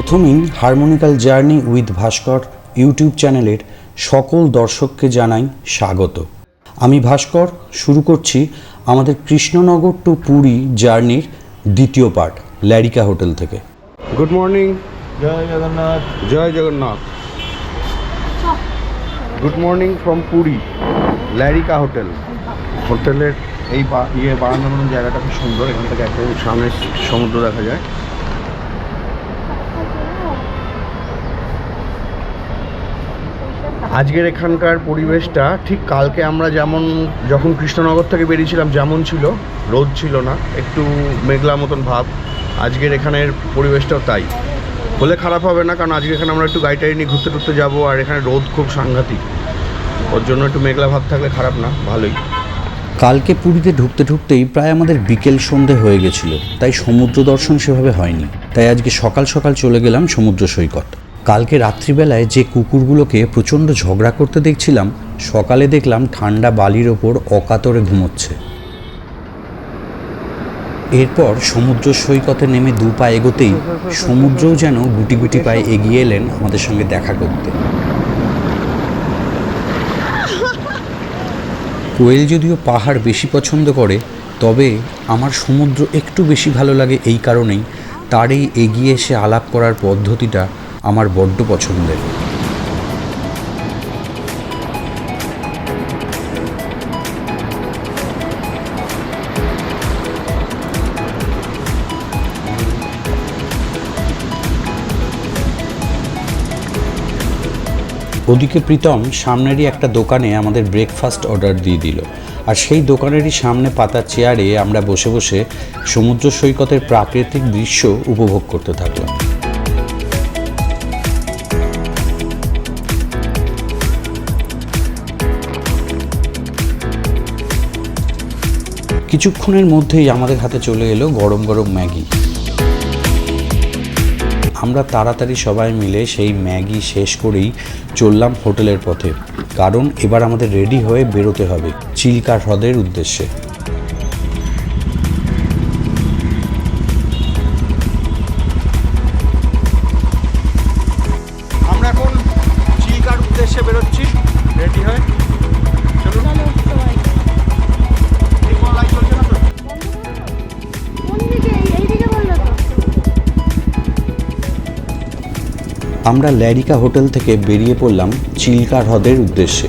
প্রথমেই harmonical journey with Bhaskar YouTube চ্যানেলের সকল দর্শককে জানাই স্বাগত। আমি ভাস্কর শুরু করছি আমাদের কৃষ্ণনগর টু পুরী জার্নির দ্বিতীয় পার্ট ল্যারিকা হোটেল থেকে। Good morning Jai Jagannath. Jai Jagannath. Good morning from Puri Larika hotel. হোটেলের এই বা- ইয়ে বারান্দার মতন জায়গাটা খুব সুন্দর। এখান থেকে একদম সামনে সমুদ্র দেখা যায়। আজকের এখানকার পরিবেশটা, ঠিক কালকে আমরা যেমন যখন কৃষ্ণনগর থেকে বেরিয়েছিলাম, যেমন ছিল, রোদ ছিল না, একটু মেঘলা মতন ভাব, আজকের এখানের পরিবেশটাও তাই। বলে খারাপ হবে না, কারণ আজকে এখানে আমরা একটু গাড়ি টাড়ি নিয়ে ঘুরতে টুরতে যাব, আর এখানে রোদ খুব সাংঘাতিক। ওর জন্য একটু মেঘলা ভাব থাকলে খারাপ না, ভালোই। কালকে পুরীতে ঢুকতে ঢুকতেই প্রায় আমাদের বিকেল সন্ধে হয়ে গেছিল, তাই সমুদ্র দর্শন সেভাবে হয়নি। তাই আজকে সকাল সকাল চলে গেলাম সমুদ্র সৈকত। কালকে রাত্রিবেলায় যে কুকুরগুলোকে প্রচণ্ড ঝগড়া করতে দেখছিলাম, সকালে দেখলাম ঠান্ডা বালির ওপর অকাতরে ঘুমোচ্ছে। এরপর সমুদ্র সৈকতে নেমে দু পা এগোতেই সমুদ্রও যেন গুটি গুটি পায়ে এগিয়ে এলেন আমাদের সঙ্গে দেখা করতে। কোয়েল যদিও পাহাড় বেশি পছন্দ করে, তবে আমার সমুদ্র একটু বেশি ভালো লাগে এই কারণেই। তার এই এগিয়ে এসে আলাপ করার পদ্ধতিটা আমার বড্ড পছন্দের। ওদিকে প্রীতম সামনেরই একটা দোকানে আমাদের ব্রেকফাস্ট অর্ডার দিয়ে দিল। আর সেই দোকানেরই সামনে পাতা চেয়ারে আমরা বসে বসে সমুদ্র সৈকতের প্রাকৃতিক দৃশ্য উপভোগ করতে থাকলাম। কিছুক্ষণের মধ্যেই আমাদের হাতে চলে এলো গরম গরম ম্যাগি। আমরা তাড়াতাড়ি সবাই মিলে সেই ম্যাগি শেষ করেই চললাম হোটেলের পথে। কারণ এবার আমাদের রেডি হয়ে বেরোতে হবে, চিল্কা হ্রদের উদ্দেশ্যে। আমরা ল্যারিকা হোটেল থেকে বেরিয়ে পড়লাম চিল্কা হ্রদের উদ্দেশ্যে।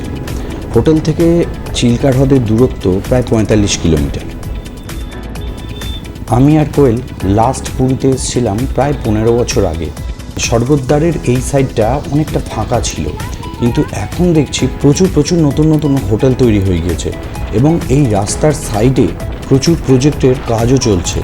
হোটেল থেকে চিল্কা হ্রদের দূরত্ব প্রায় পঁয়তাল্লিশ কিলোমিটার। আমি আর কোয়েল লাস্ট পুরীতে এসেছিলাম প্রায় পনেরো বছর আগে। স্বর্গদ্বারের এই সাইডটা অনেকটা ফাঁকা ছিল, কিন্তু এখন দেখছি প্রচুর প্রচুর নতুন নতুন হোটেল তৈরি হয়ে গিয়েছে এবং এই রাস্তার সাইডে প্রচুর প্রজেক্টের কাজও চলছে।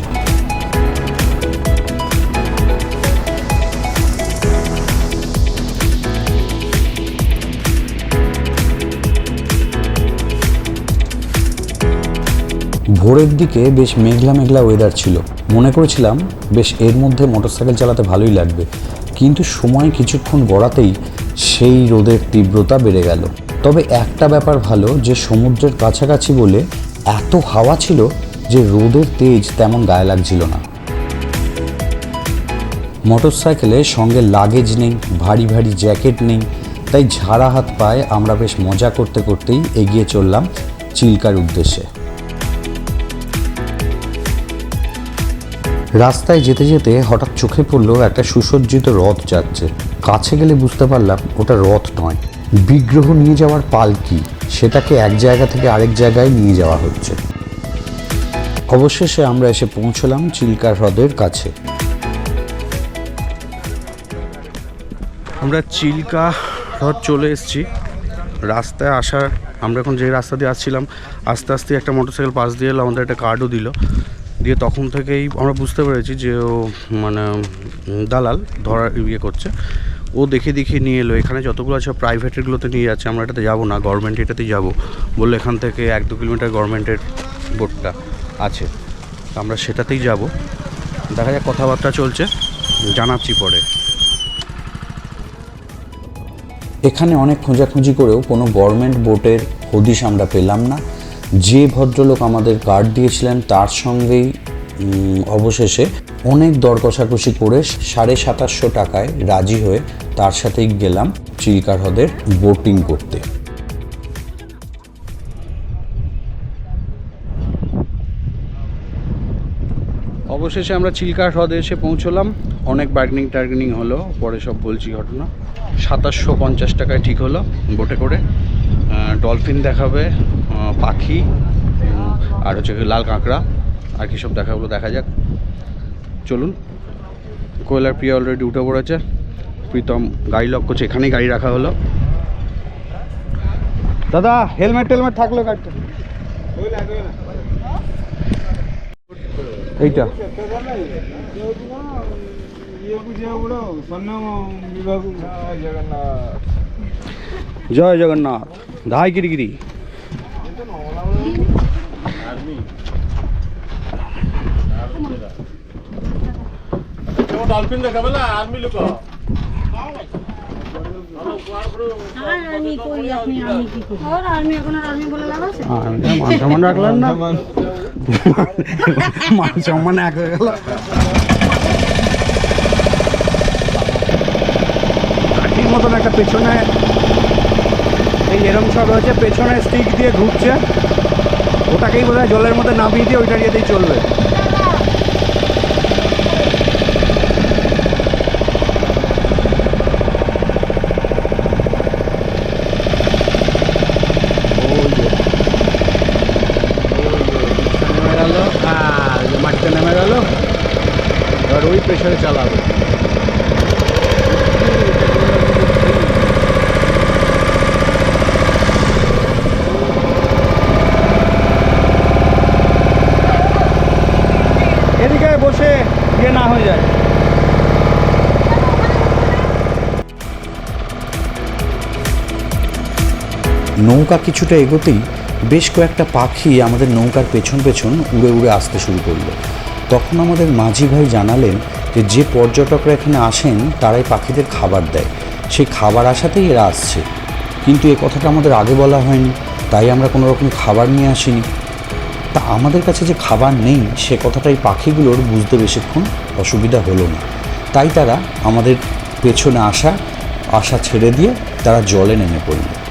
ভোরের দিকে বেশ মেঘলা মেঘলা ওয়েদার ছিল। মনে করেছিলাম, বেশ এর মধ্যে মোটরসাইকেল চালাতে ভালোই লাগবে। কিন্তু সময় কিছুক্ষণ গড়াতেই সেই রোদের তীব্রতা বেড়ে গেল। তবে একটা ব্যাপার ভালো, যে সমুদ্রের কাছাকাছি বলে এত হাওয়া ছিল যে রোদের তেজ তেমন গায়ে লাগছিল না। মোটরসাইকেলে সঙ্গে লাগেজ নেই, ভারী ভারী জ্যাকেট নেই, তাই ঝাড়া হাত পায়ে আমরা বেশ মজা করতে করতেই এগিয়ে চললাম চিল্কার উদ্দেশ্যে। রাস্তায় যেতে যেতে হঠাৎ চোখে পড়ল একটা সুসজ্জিত রথ যাচ্ছে। কাছে গেলে বুঝতে পারলাম ওটা রথ নয়। বিগ্রহ নিয়ে যাওয়ার পালকি, সেটাকে এক জায়গা থেকে আরেক জায়গায় নিয়ে যাওয়া হচ্ছে। অবশেষে আমরা এসে পৌঁছলাম চিল্কা হ্রদের কাছে। আমরা চিল্কা হ্রদ চলে এসেছি। রাস্তায় আসার, আমরা এখন যে রাস্তা দিয়ে আসছিলাম, আস্তে আস্তে একটা মোটরসাইকেল পাশ দিয়ে এলো, আমাদের একটা কার্ডও দিল। দিয়ে তখন থেকেই আমরা বুঝতে পেরেছি যে ও মানে দালাল, ধরার ইয়ে করছে। ও দেখে দেখে নিয়ে এলো, এখানে যতগুলো আছে প্রাইভেটেরগুলোতে নিয়ে যাচ্ছে, আমরা এটাতে যাব না গভর্নমেন্ট এটাতেই যাব। বলল এখান থেকে এক দু কিলোমিটার গভর্নমেন্টের বোর্ডটা আছে, তা আমরা সেটাতেই যাব। দেখা যাক কথাবার্তা চলছে, জানাচ্ছি পরে। এখানে অনেক খোঁজাখুঁজি করেও কোনো গভর্নমেন্ট বোটের হদিশ আমরা পেলাম না। যে ভদ্রলোক আমাদের কার্ড দিয়েছিলেন, তার সঙ্গেই অবশেষে অনেক দর কষাকষি করে সাড়ে সাতাশশো টাকায় রাজি হয়ে তার সাথেই গেলাম চিল্কা হ্রদের বোটিং করতে। অবশেষে আমরা চিল্কা হ্রদে এসে পৌঁছলাম। অনেক বার্গেনিং টার্গেনিং হলো, পরে সব বলছি ঘটনা। সাতাশশো পঞ্চাশ টাকায় ঠিক হলো বোটে করে। ডলফিন দেখাবে পাখি আর হচ্ছে লাল কাঁকড়া, আর কি সব দেখাগুলো দেখা যাক। চলুন, কোয়েলার প্রিয়া অলরেডি উঠে পড়েছে। প্রীতম গাড়ি লক করছে, এখানেই গাড়ি রাখা হলো। দাদা হেলমেট টেলমেট থাকল গাড়িটা এইটা। জয় জগন্নাথ। ধাই গিরিগিরি ডলফিন দেখাবে না আর্মি লোক। আর আর্মি কই আপনি আর্মি কি করি? আর আর্মি এখন আর আর্মি বলে লাভ আছে? সম্মান রাখলেন না। মান সম্মান এক হয়ে গেল। মতন একটা পেছনে এই এরম সব হচ্ছে পেছনে স্টিক দিয়ে ঘুরছে। ওটাকেই বোধ জলের মধ্যে নামিয়ে দিয়ে ওইটা দিয়েই চলবে ওই যে নেমে গেল আর মাটিতে নেমে গেল এবার ওই প্রেশারে চালাবে। এদিকে বসে ইয়ে না হয়ে যায়। নৌকা কিছুটা এগোতেই বেশ কয়েকটা পাখি আমাদের নৌকার পেছন পেছন উড়ে উড়ে আসতে শুরু করল। তখন আমাদের মাঝি ভাই জানালেন যে যে পর্যটকরা এখানে আসেন, তারাই পাখিদের খাবার দেয়। সেই খাবার আসাতেই এরা আসছে। কিন্তু এ কথাটা আমাদের আগে বলা হয়নি, তাই আমরা কোনো রকম খাবার নিয়ে আসিনি। তা আমাদের কাছে যে খাবার নেই, সে কথাটাই পাখিগুলোর বুঝতে বেশিক্ষণ অসুবিধা হলো না। তাই তারা আমাদের পেছনে আসা, আশা ছেড়ে দিয়ে তারা জলে নেমে পড়ল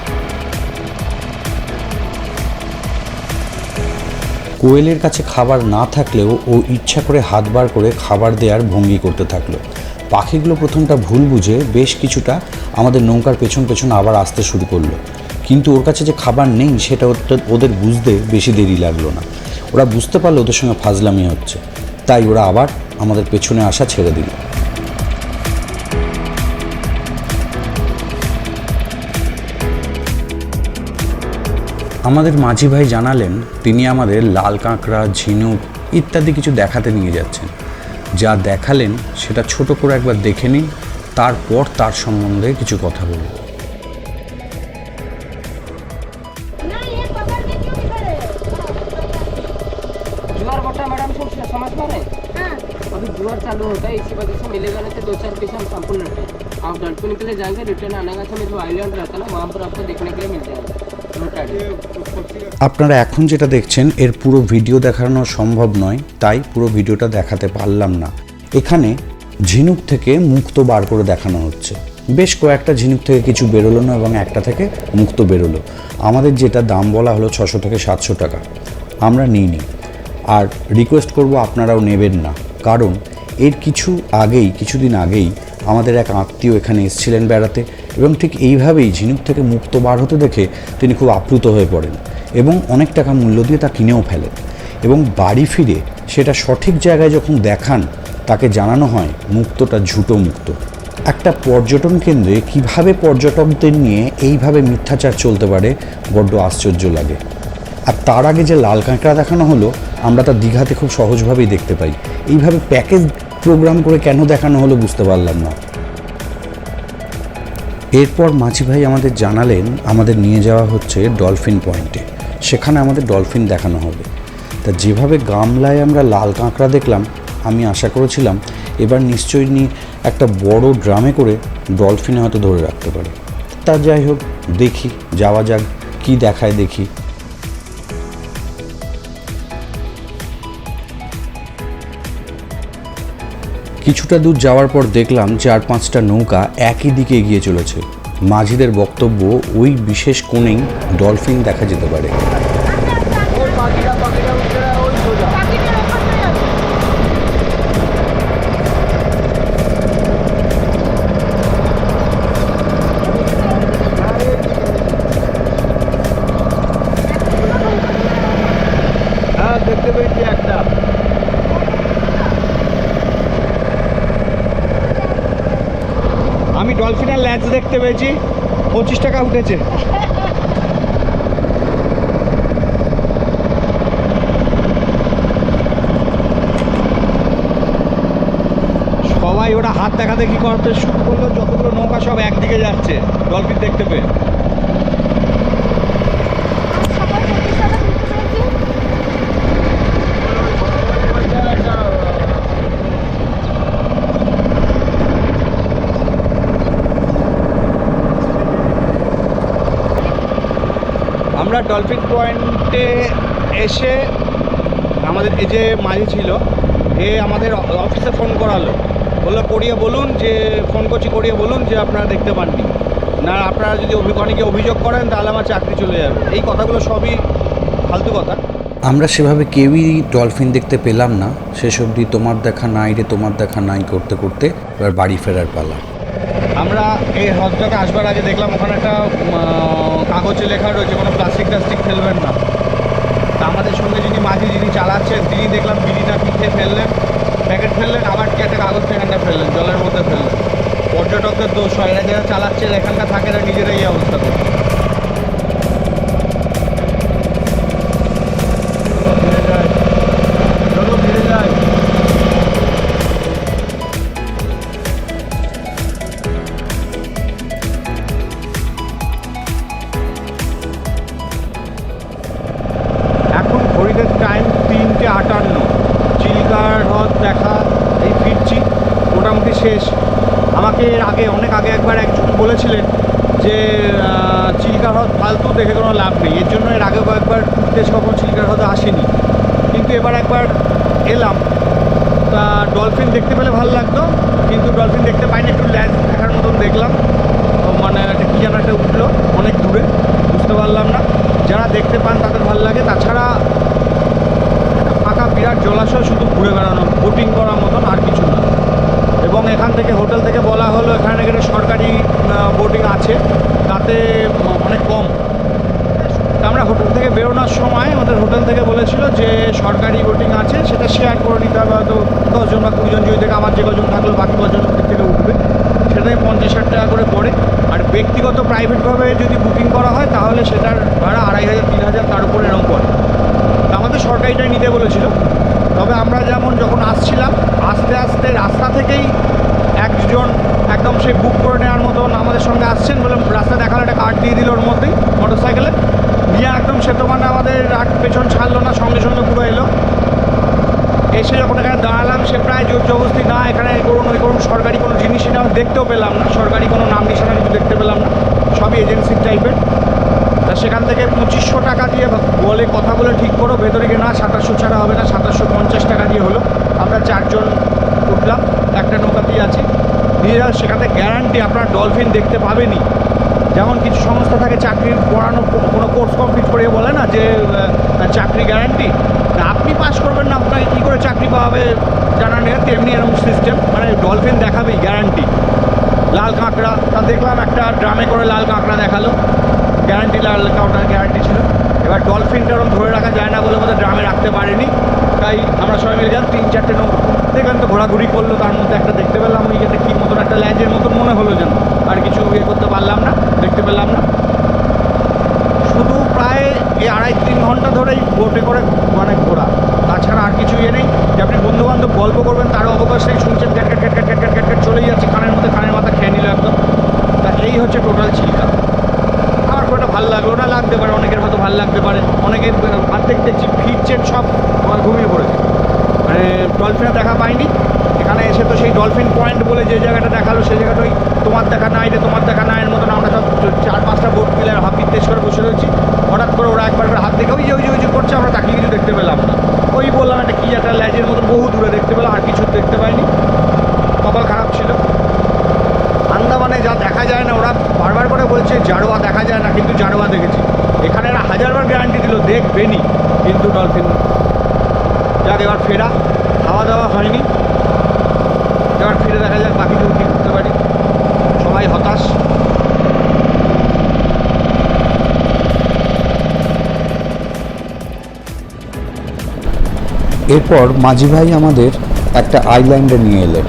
কোয়েলের কাছে খাবার না থাকলেও ও ইচ্ছা করে হাত বার করে খাবার দেওয়ার ভঙ্গি করতে থাকল। পাখিগুলো প্রথমটা ভুল বুঝে বেশ কিছুটা আমাদের নৌকার পেছন পেছন আবার আসতে শুরু করল। কিন্তু ওর কাছে যে খাবার নেই সেটা ওদের- বুঝতে বেশি দেরি লাগল না। ওরা বুঝতে পারল ওদের সঙ্গে ফাজলামি হচ্ছে। তাই ওরা আবার আমাদের পেছনে আসা ছেড়ে দিল। আমাদের মাঝি ভাই জানালেন তিনি আমাদের লাল কাঁকড়া ঝিনুক ইত্যাদি কিছু দেখাতে নিয়ে যাচ্ছেন যা দেখালেন সেটা ছোট করে একবার দেখে নিন তারপর তার সম্বন্ধে কিছু কথা বলব না ये पकड़ के क्यों नहीं करे जुआर बट्टा मैडम सुन समझ पा रहे हैं हाँ अभी जुआर चालू होता है इसी वजह से मिलेगा नहीं तो दो चार पीस हम संपूर्ण रहते हैं आप डल्फिन के लिए जाएंगे रिटर्न आने का समय जो आइलैंड रहता है ना वहाँ पर आपको देखने के लिए मिल जाएगा रोड আপনারা এখন যেটা দেখছেন, এর পুরো ভিডিও দেখানো সম্ভব নয়, তাই পুরো ভিডিওটা দেখাতে পারলাম না। এখানে ঝিনুক থেকে মুক্ত বার করে দেখানো হচ্ছে। বেশ কয়েকটা ঝিনুক থেকে কিছু বেরোলো না এবং একটা থেকে মুক্ত বেরোলো। আমাদের যেটা দাম বলা হলো ছশো থেকে সাতশো টাকা। আমরা নিইনি আর রিকোয়েস্ট করব আপনারাও নেবেন না। কারণ এর কিছু আগেই, কিছুদিন আগেই আমাদের এক আত্মীয় এখানে এসেছিলেন বেড়াতে। এবং ঠিক এইভাবেই ঝিনুক থেকে মুক্ত বার হতে দেখে তিনি খুব আপ্লুত হয়ে পড়েন এবং অনেক টাকা মূল্য দিয়ে তা কিনেও ফেলেন। এবং বাড়ি ফিরে সেটা সঠিক জায়গায় যখন দেখান, তাকে জানানো হয় মুক্তটা ঝুটো মুক্ত। একটা পর্যটন কেন্দ্রে কীভাবে পর্যটকদের নিয়ে এইভাবে মিথ্যাচার চলতে পারে বড্ড আশ্চর্য লাগে। আর তার আগে যে লাল কাঁকড়া দেখানো হলো, আমরা তা দীঘাতে খুব সহজভাবেই দেখতে পাই। এইভাবে প্যাকেজ প্রোগ্রাম করে কেন দেখানো হলো বুঝতে পারলাম না। এরপর মাঝি ভাই আমাদের জানালেন, আমাদের নিয়ে যাওয়া হচ্ছে ডলফিন পয়েন্টে। সেখানে আমাদের ডলফিন দেখানো হবে। তা যেভাবে গামলায় আমরা লাল কাঁকড়া দেখলাম, আমি আশা করেছিলাম এবার নিশ্চয়ই নিয়ে একটা বড় ড্রামে করে ডলফিনে হয়তো ধরে রাখতে পারে। তা যাই হোক, দেখি, যাওয়া যাক, কি দেখায় দেখি। কিছুটা দূর যাওয়ার পর দেখলাম চার পাঁচটা নৌকা একই দিকে এগিয়ে চলেছে। মাঝিদের বক্তব্য ওই বিশেষ কোণেই ডলফিন দেখা যেতে পারে। ল্যাচ দেখতে পেয়েছি, পঁচিশ টাকা উঠেছে। সবাই ওরা হাত দেখাদেখি করতে শুরু করল, যতগুলো নৌকা সব একদিকে যাচ্ছে, ডলফিন দেখতে পেয়ে। আমরা ডলফিন পয়েন্টে এসে আমাদের এই যে মাঝি ছিল এ আমাদের অফিসে ফোন করালো। বলল করিয়ে বলুন যে ফোন করছি করিয়ে বলুন যে আপনারা দেখতে পাননি। না আপনারা যদি অনেকে অভিযোগ করেন তাহলে আমার চাকরি চলে যাবে। এই কথাগুলো সবই ফালতু কথা। আমরা সেভাবে কেউই ডলফিন দেখতে পেলাম না। শেষ অবধি তোমার দেখা নাই রে তোমার দেখা নাই করতে করতে এবার বাড়ি ফেরার পালা। আমরা এই হ্রদটাতে আসবার আগে দেখলাম ওখানে একটা কাগজে লেখা রয়েছে, কোনো প্লাস্টিক টাস্টিক ফেলবেন না। তা আমাদের সঙ্গে যিনি মাঝি, যিনি চালাচ্ছেন তিনি দেখলাম বিড়িটা পিঠে ফেললেন প্যাকেট ফেললেন, আবার কি একটা কাগজ সেখানটা ফেললেন, জলের মধ্যে ফেললেন। পর্যটকদের দোষ হয় এরা যারা চালাচ্ছে এখানটা থাকে এরা নিজেরাই অবস্থা করে জলাশয় শুধু ঘুরে বেড়ানো বোটিং করার মতন আর কিছু না। এবং এখান থেকে হোটেল থেকে বলা হলো, এখানে একটা সরকারি বোটিং আছে। তাতে অনেক কম। আমরা হোটেল থেকে বেরোনোর সময় আমাদের হোটেল থেকে বলেছিল যে সরকারি বোটিং আছে, সেটা শেয়ার করে নিতে হবে। হয়তো দশজন বা কুড়িজন যদি থেকে, আমার যে কজন থাকল, বাকি কজন থেকে উঠবে। সেটাই পঞ্চাশ ষাট টাকা করে পড়ে। আর ব্যক্তিগত প্রাইভেটভাবে যদি বুকিং করা হয়, তাহলে সেটার ভাড়া আড়াই হাজার, তিন হাজার, তার উপরে এরকম পড়ে। আমাদের সরকারিটাই নিতে বলেছিল। তবে আমরা যেমন যখন আসছিলাম, আস্তে আস্তে রাস্তা থেকেই একজন একদম সেই বুক করে নেওয়ার মতন আমাদের সঙ্গে আসছেন বললাম রাস্তা দেখালে, একটা কার্ড দিয়ে দিল ওর মধ্যেই মোটর সাইকেলে দিয়ে একদম সে তোমার মানে আমাদের আর পেছন ছাড়লো না, সঙ্গে সঙ্গে পুরো এলো। এসে যখন এখানে দাঁড়ালাম, সে প্রায় জোর জবস্তি না, এখানে করুন, ওই করুন, সরকারি কোনো জিনিসই না দেখতেও পেলাম না, সরকারি কোনো নাম নিশানা কিছু দেখতে পেলাম না। সবই এজেন্সির টাইপের। সেখান থেকে পঁচিশশো টাকা দিয়ে বলে কথা বলে ঠিক করো, ভেতরে গিয়ে না সাতাশশো ছাড়া হবে না, সাতাশশো পঞ্চাশ টাকা দিয়ে হলো। আমরা চারজন উঠলাম, একটা নৌকাতেই আছি। যাও সেখানে গ্যারান্টি আপনার ডলফিন দেখতে পাবেনই। যেমন কিছু সংস্থা থাকে চাকরির পড়ানো, কোনো কোর্স কমপ্লিট করে বলে না যে চাকরি গ্যারান্টি তা আপনি পাস করবেন না, আপনাকে কী করে চাকরি পাওয়াবে জানা নেই, তেমনি এরকম সিস্টেম মানে ডলফিন দেখাবেই গ্যারান্টি লাল কাঁকড়া, তা দেখলাম একটা ড্রামে করে লাল কাঁকড়া দেখাল। গ্যারান্টি লাগালে ওটার গ্যারান্টি ছিল। এবার ডলফিনটা ওরকম ধরে রাখা যায় না বলে মতো ড্রামে রাখতে পারেনি। তাই আমরা সবাই মিলে যান তিন চারটে নৌকা। এখানে তো ঘোরাঘুরি করল, তার মধ্যে একটা দেখতে পেলাম ওই যেটা কী মতন একটা ল্যাঞ্জের মতন মনে হলো যেন। আর কিছু ইয়ে করতে পারলাম না, দেখতে পেলাম না। শুধু প্রায় এই আড়াই তিন ঘণ্টা ধরেই বোটে করে মানে ঘোরা। তাছাড়া আর কিছু ইয়ে নেই। যে আপনি বন্ধুবান্ধব গল্প করবেন তারও অবকাশ নেই শুনছেন cat cat cat cat cat cat চলেই যাচ্ছে, কানের মধ্যে কানের মাথা খেয়ে নিল একদম। তা এই হচ্ছে টোটাল চিল্কা ভালো লাগল না, লাগতে পারে, অনেকের হয়তো ভালো লাগতে পারে। অনেকের আর্থিক দেখছি ফিরছেন সব, আমার ঘুমিয়ে পড়েছে। মানে ডলফিনে দেখা পাইনি। এখানে এসে তো সেই ডলফিন পয়েন্ট বলে যে জায়গাটা দেখাল, সেই জায়গাটা ওই তোমার দেখা না এটা তোমার দেখা না এর মতন। আমরা সব চার পাঁচটা বোট পিলার হাফির তেজ করে বসে রয়েছি। হঠাৎ করে ওরা একবার করে হাত দেখে, ওই যে ওই যে ওই যে করছে, আমরা তাকে কিছু দেখতে পেলাম না। ওই বললাম একটা কী একটা ল্যাজের মতো বহু দূরে দেখতে পেলাম, আর কিছু দেখতে পাইনি। কপাল খারাপ ছিল। আন্দামানে যা দেখা যায় না, ওরা জারোয়া দেখা যায় না, কিন্তু জারোয়া দেখেছি। এখানে এরা হাজারবার গ্যারান্টি দিল দেখবেনি কিন্তু ডলফিন যাক, এবার ফেরা। খাওয়া দাওয়া হয়নি। এবার ফিরে দেখা যাক বাকিটুকু কী করতে পারি। সবাই হতাশ। এরপর মাঝি ভাই আমাদের একটা আইল্যান্ডে নিয়ে এলেন।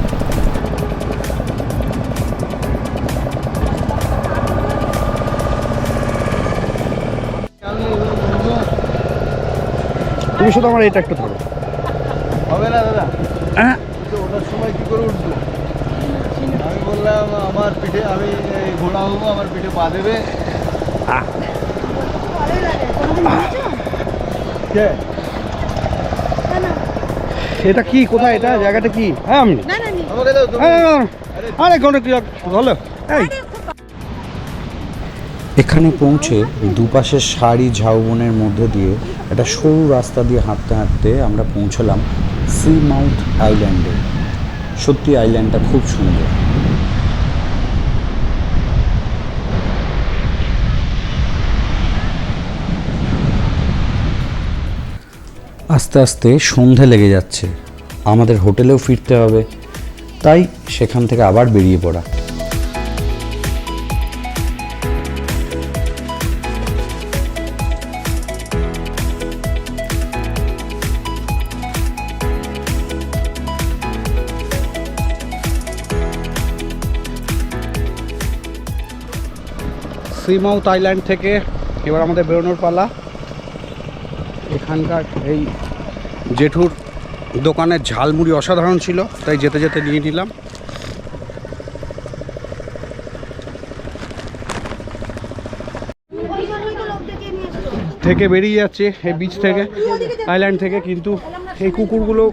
তুমি শুধু আমার এটা একটু ধরো। হবে না দাদা। হ্যাঁ? তো ওঠার সময় কি করে উঠবো? আমি বললাম আমার পিঠে আমি এই ঘোড়া হব আমার পিঠে পা দেবে। কে? এটা কি? কোথায় এটা? জায়গাটা কি? হ্যাঁ আমি। আমাকে দাও হ্যাঁ, আরে কোনো কি হলো এখানে পৌঁছে দুপাশের সারি ঝাউবনের মধ্যে দিয়ে একটা সরু রাস্তা দিয়ে হাঁটতে হাঁটতে আমরা পৌঁছলাম সি মাউথ আইল্যান্ডে সত্যি আইল্যান্ডটা খুব সুন্দর। আস্তে আস্তে সন্ধে লেগে যাচ্ছে। আমাদের হোটেলেও ফিরতে হবে। তাই সেখান থেকে আবার বেরিয়ে পড়া। সিমাউথ আইল্যান্ড থেকে এবার আমাদের বেরোনোর পালা। এখানকার এই জেঠুর দোকানের ঝালমুড়ি অসাধারণ ছিল, তাই যেতে যেতে নিয়ে নিলাম। থেকে বেরিয়ে যাচ্ছে এই বিচ থেকে আইল্যান্ড থেকে, কিন্তু এই কুকুরগুলো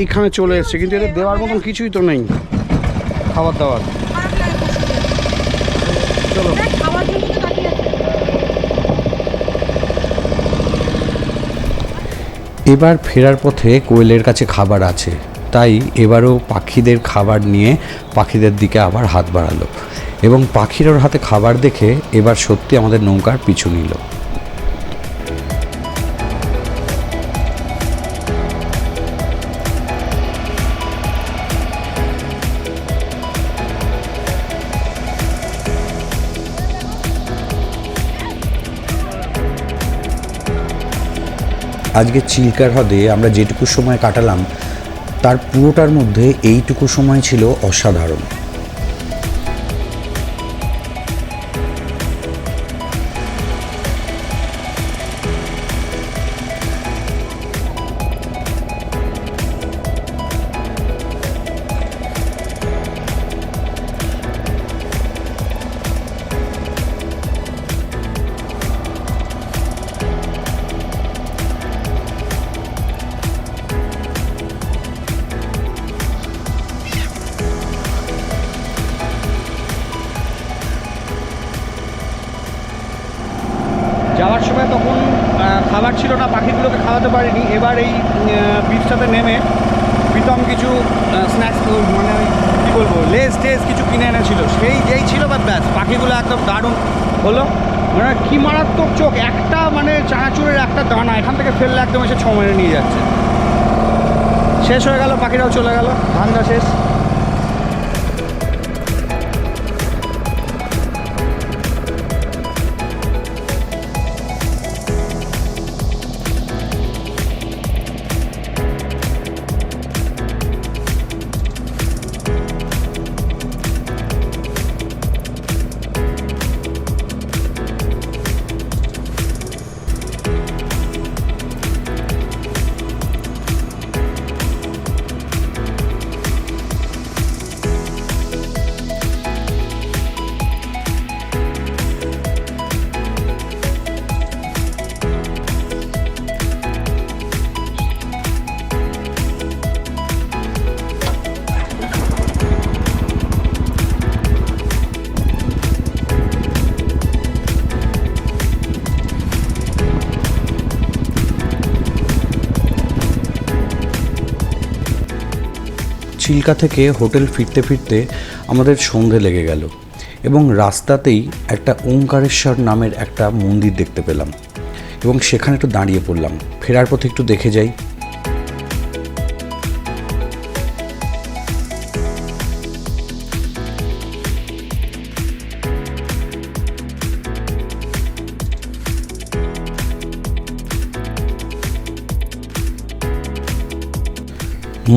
এইখানে চলে এসছে, কিন্তু এদের দেওয়ার মতন কিছুই তো নেই। খাবার দাবার চলো খাওয়ার জন্য তো তাকিয়ে আছে এবার ফেরার পথে কোয়েলের কাছে খাবার আছে। তাই এবারও পাখিদের খাবার নিয়ে পাখিদের দিকে আবার হাত বাড়ালো এবং পাখির হাতে খাবার দেখে এবার সত্যি আমাদের নৌকার পিছু নিল। আজকে চিল্কার হ্রদে আমরা যেটুকু সময় কাটালাম তার পুরোটার মধ্যে এইটুকু সময় ছিল অসাধারণ। পাখিগুলো একদম দারুণ হলো। মানে কি মারাত্মক চোখ, একটা মানে চানাচুরের একটা দানা, এখান থেকে ফেললে একদম এসে ছ মেরে নিয়ে যাচ্ছে। শেষ হয়ে গেল পাখিরাও চলে গেল। ধান্দা শেষ। চিল্কা থেকে হোটেল ফিরতে ফিরতে আমাদের সন্ধে লেগে গেল এবং রাস্তাতেই একটা ওঙ্কারেশ্বর নামের একটা মন্দির দেখতে পেলাম এবং সেখানে একটু দাঁড়িয়ে পড়লাম। ফেরার পথে একটু দেখে যাই।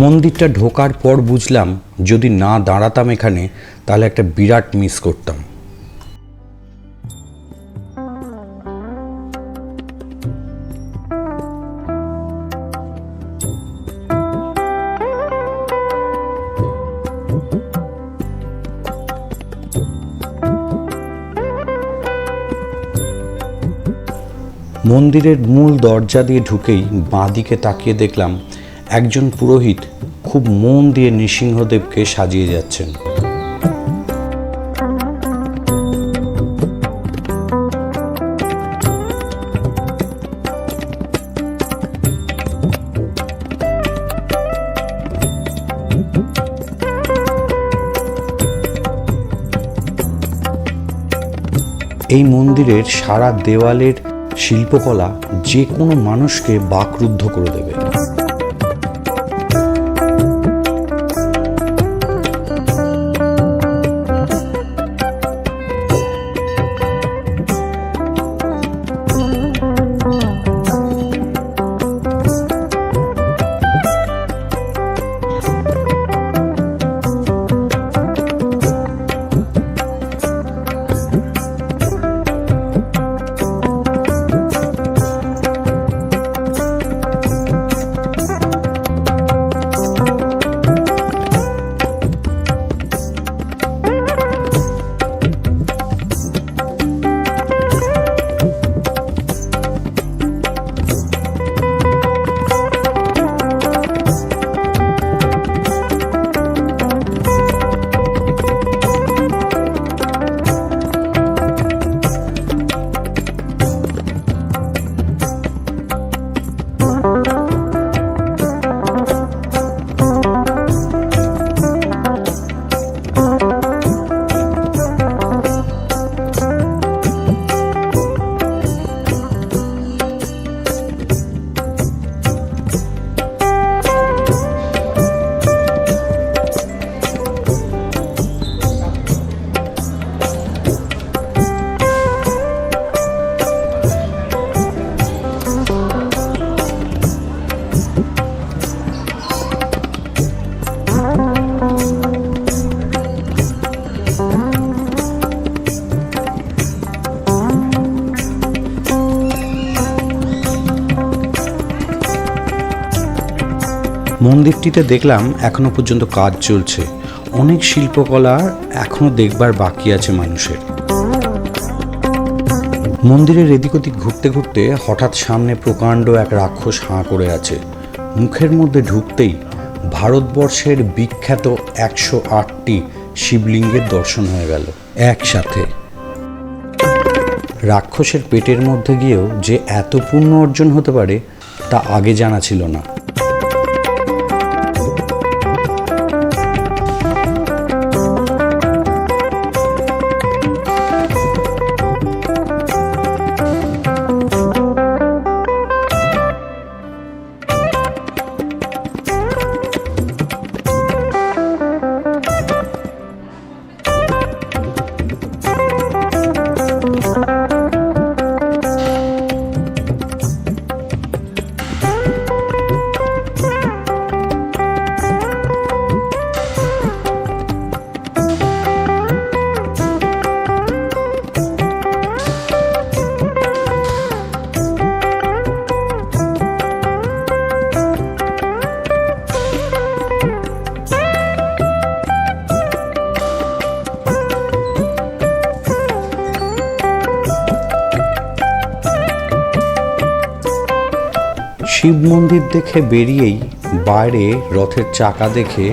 মন্দিরটা ঢোকার পর বুঝলাম যদি না দাঁড়াতাম এখানে, তাহলে একটা বিরাট মিস করতাম। মন্দিরের মূল দরজা দিয়ে ঢুকেই বাঁদিকে তাকিয়ে দেখলাম একজন পুরোহিত খুব মন দিয়ে নৃসিংহদেবকে সাজিয়ে যাচ্ছেন। এই মন্দিরের সারা দেওয়ালের শিল্পকলা যে কোনো মানুষকে বাকরুদ্ধ করে দেবে। মন্দিরটিতে দেখলাম এখনও পর্যন্ত কাজ চলছে। অনেক শিল্পকলা এখনও দেখবার বাকি আছে মানুষের। মন্দিরের এদিক ওদিক ঘুরতে ঘুরতে হঠাৎ সামনে প্রকাণ্ড এক রাক্ষস হাঁ করে আছে। মুখের মধ্যে ঢুকতেই ভারতবর্ষের বিখ্যাত একশো আটটি শিবলিঙ্গের দর্শন হয়ে গেল একসাথে। রাক্ষসের পেটের মধ্যে গিয়েও যে এত পুণ্য অর্জন হতে পারে তা আগে জানা ছিল না। মন্দির দেখে বেরিয়েই বাইরে রথের চাকা দেখে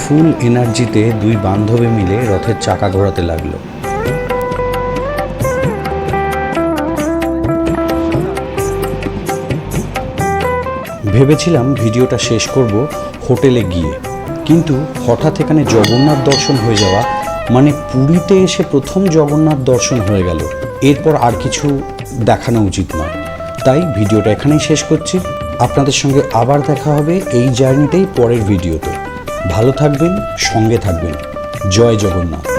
ফুল এনার্জিতে দুই বান্ধবী মিলে রথের চাকা ঘোরাতে লাগল। ভেবেছিলাম ভিডিওটা শেষ করব হোটেলে গিয়ে, কিন্তু হঠাৎ এখানে জগন্নাথ দর্শন হয়ে যাওয়া মানে পুরীতে এসে প্রথম জগন্নাথ দর্শন হয়ে গেল। এরপর আর কিছু দেখানো উচিত নয়। তাই ভিডিওটা এখানেই শেষ করছি। আপনাদের সঙ্গে আবার দেখা হবে এই জার্নিটাই পরের ভিডিওতে। ভালো থাকবেন, সঙ্গে থাকবেন। জয় জগন্নাথ।